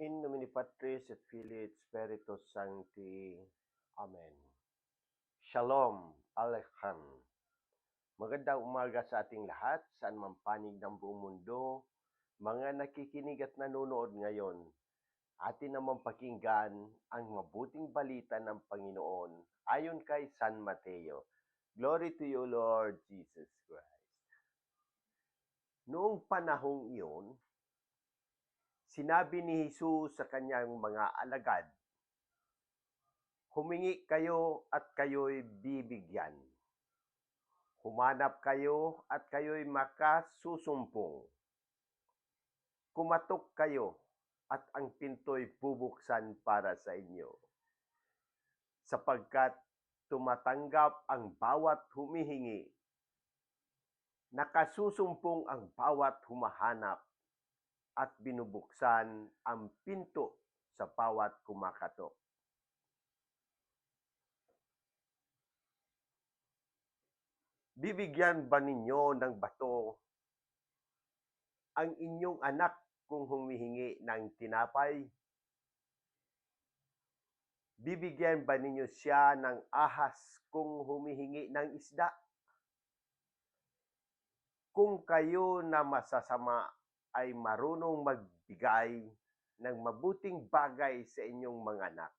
In nomine Patris et Filii et Spiritus Sancti. Amen. Shalom Aleichem. Magandang umaga sa ating lahat, saan man panig ng buong mundo, mga nakikinig at nanonood ngayon. Atin naman pakinggan ang mabuting balita ng Panginoon ayon kay San Mateo. Glory to you, Lord Jesus Christ. Noong panahong iyon, sinabi ni Jesus sa kanyang mga alagad, Humingi kayo at kayo'y bibigyan. Humanap kayo at kayo'y makasusumpong. Kumatok kayo at ang pinto'y bubuksan para sa inyo. Sapagkat tumatanggap ang bawat humihingi, nakasusumpong ang bawat humahanap, at binubuksan ang pinto sa bawat kumakatok. Bibigyan ba ninyo ng bato ang inyong anak kung humihingi ng tinapay? Bibigyan ba ninyo siya ng ahas kung humihingi ng isda? Kung kayo na masasama ay marunong magbigay ng mabuting bagay sa inyong mga anak,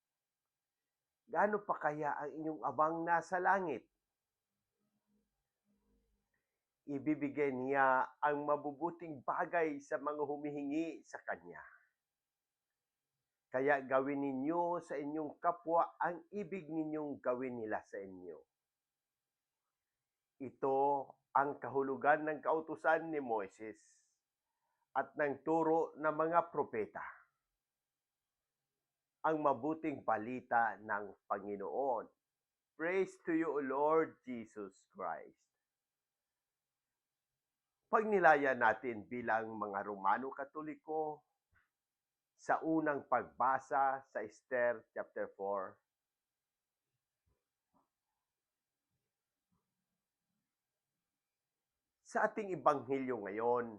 gaano pa kaya ang inyong abang nasa langit? ibibigay niya ang mabubuting bagay sa mga humihingi sa Kanya. Kaya gawin ninyo sa inyong kapwa ang ibig ninyong gawin nila sa inyo. Ito ang kahulugan ng kautusan ni Moises at ng turo ng mga propeta. Ang mabuting balita ng Panginoon. Praise to you, Lord Jesus Christ pagnilaya natin bilang mga Romano Katoliko sa unang pagbasa sa Esther chapter 4. Sa ating ibanghilyo ngayon,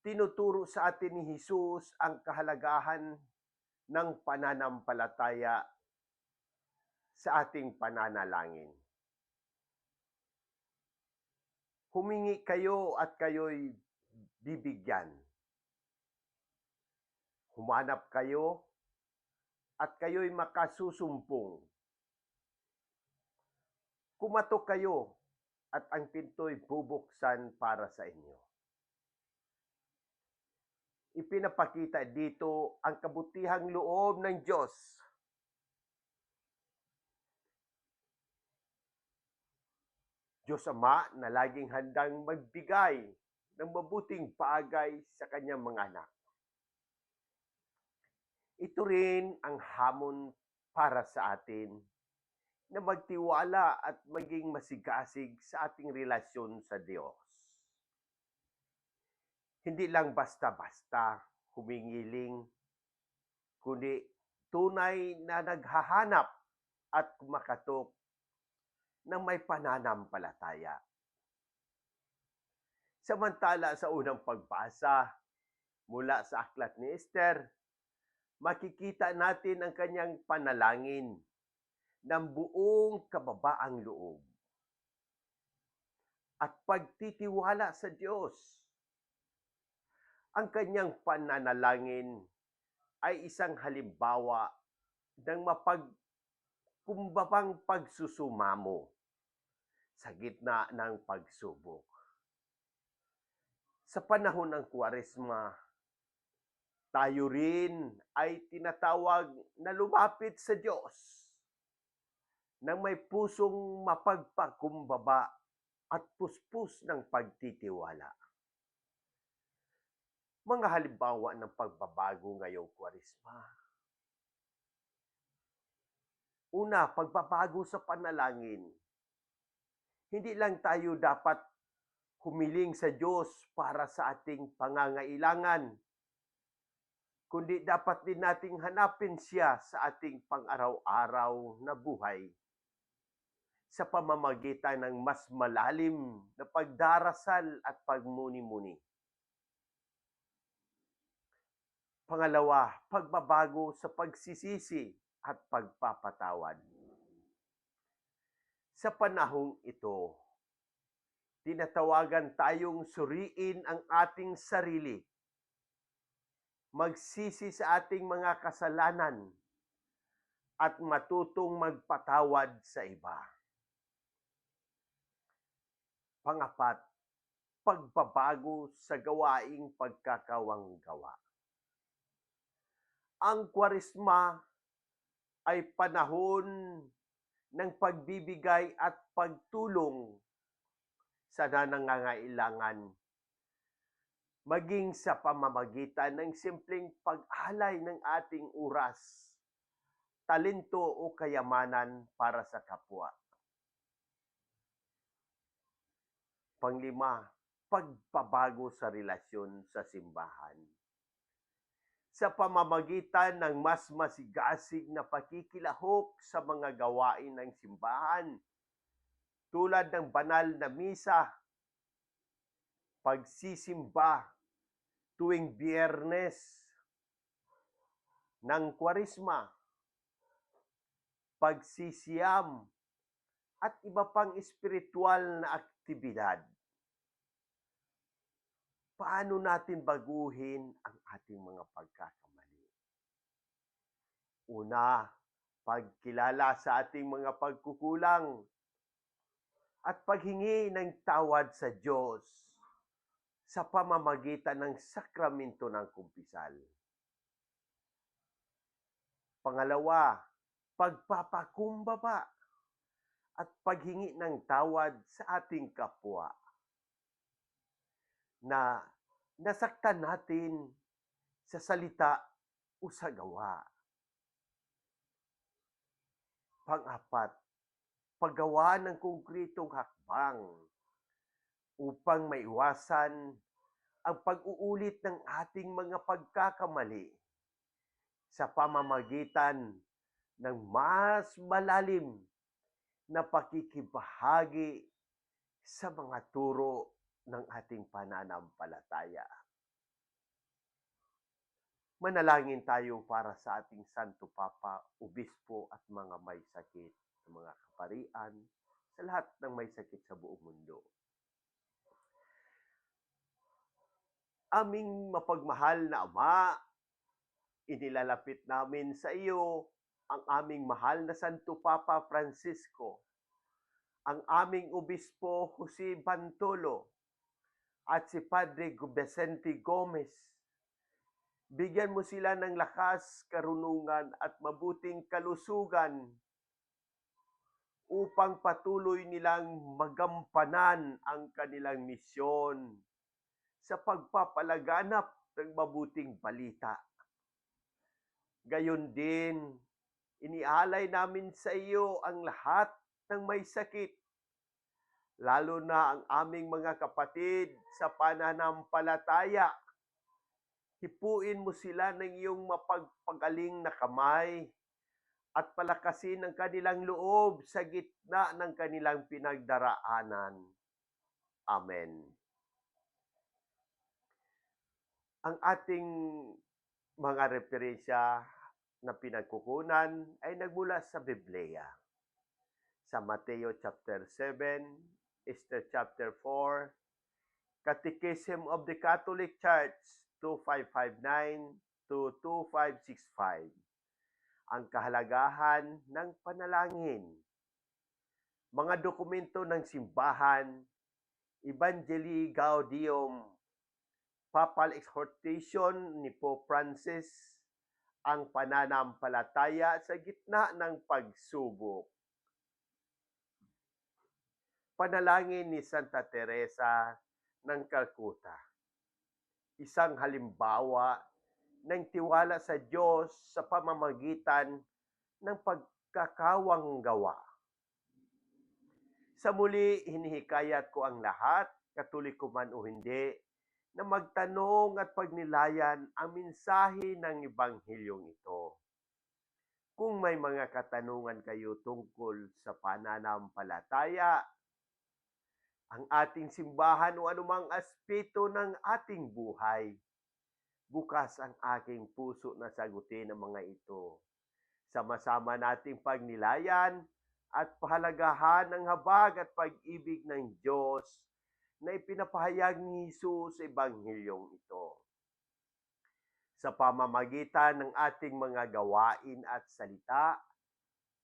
tinuturo sa atin ni Jesus ang kahalagahan ng pananampalataya sa ating pananalangin. humingi kayo at kayo'y bibigyan. Humanap kayo at kayo'y makasusumpong. Kumatok kayo at ang pinto'y bubuksan para sa inyo. Ipinapakita dito ang kabutihang loob ng Diyos Diyos Ama na laging handang magbigay ng mabuting bagay sa kanyang mga anak. Ito rin ang hamon para sa atin na magtiwala at maging masigasig sa ating relasyon sa Diyos. Hindi lang basta-basta humingiling, kundi tunay na naghahanap at kumakatok ng may pananampalataya. Samantala sa unang pagbasa mula sa aklat ni Esther, makikita natin ang kanyang panalangin ng buong kababaang loob at pagtitiwala sa Diyos. Ang kanyang pananalangin ay isang halimbawa ng mapag kumbabang pagsusumamo sa gitna ng pagsubok. Sa panahon ng Kwaresma, tayo rin ay tinatawag na lumapit sa Diyos nang may pusong mapagpakumbaba at puspos ng pagtitiwala. Mga halimbawa ng pagbabago ngayong Kwaresma Una, pagbabago sa panalangin. Hindi lang tayo dapat humiling sa Diyos para sa ating pangangailangan, kundi dapat din nating hanapin siya sa ating pang-araw-araw na buhay sa pamamagitan ng mas malalim na pagdarasal at pagmuni-muni. Pangalawa, pagbabago sa pagsisisi at pagpapatawad. Sa panahong ito, tinatawagan tayong suriin ang ating sarili, magsisi sa ating mga kasalanan, at matutong magpatawad sa iba. Pangapat, pagbabago sa gawaing pagkakawang gawa. Ang kwarisma ay panahon ng pagbibigay at pagtulong sa nangangailangan maging sa pamamagitan ng simpleng pag-alay ng ating oras, talento o kayamanan para sa kapwa. Panglima, pagbabago sa relasyon sa simbahan. Sa pamamagitan ng mas masigasig na pakikilahok sa mga gawain ng simbahan, tulad ng banal na misa, pagsisimba tuwing biyernes ng kwarisma, pagsisiyam, at iba pang espiritual na aktibidad. Paano natin baguhin ang ating mga pagkakamali? Una, pagkilala sa ating mga pagkukulang at paghingi ng tawad sa Diyos sa pamamagitan ng sakramento ng kumpisal. Pangalawa, pagpapakumbaba at paghingi ng tawad sa ating kapwa na nasaktan natin sa salita o sa gawa. Pang-apat, paggawa ng konkretong hakbang upang maiwasan ang pag-uulit ng ating mga pagkakamali sa pamamagitan ng mas malalim na pakikibahagi sa mga turo ng ating pananampalataya. Manalangin tayo para sa ating Santo Papa, Obispo at mga may sakit, sa mga kaparian, sa lahat ng may sakit sa buong mundo. Aming mapagmahal na Ama, inilalapit namin sa iyo ang aming mahal na Santo Papa Francisco, ang aming Obispo Jose Bantolo, at si Padre Vicente Gomez. Bigyan mo sila ng lakas, karunungan at mabuting kalusugan upang patuloy nilang magampanan ang kanilang misyon sa pagpapalaganap ng mabuting balita. Gayon din, inialay namin sa iyo ang lahat ng may sakit, lalo na ang aming mga kapatid sa pananampalataya. Hipuin mo sila ng iyong mapagpagaling na kamay at palakasin ang kanilang loob sa gitna ng kanilang pinagdaraanan. Amen. Ang ating mga referensya na pinagkukunan ay nagmula sa Biblia. Sa Mateo chapter 7, Esther chapter 4, Catechism of the Catholic Church 2559 to 2565. Ang kahalagahan ng panalangin. Mga dokumento ng simbahan, Evangelii Gaudium, Papal Exhortation ni Pope Francis, ang pananampalataya sa gitna ng pagsubok. Panalangin ni Santa Teresa ng Calcutta. Isang halimbawa ng tiwala sa Diyos sa pamamagitan ng pagkakawang gawa. Sa muli, hinihikayat ko ang lahat, katoliko man o hindi, na magtanong at pagnilayan ang mensahe ng Ebanghilyong ito. Kung may mga katanungan kayo tungkol sa pananampalataya, ang ating simbahan o anumang aspeto ng ating buhay, bukas ang aking puso na sagutin ang mga ito. Sama-sama nating pagnilayan at pahalagahan ng habag at pag-ibig ng Diyos na ipinapahayag ni Jesus sa Ebanghilyong ito. Sa pamamagitan ng ating mga gawain at salita,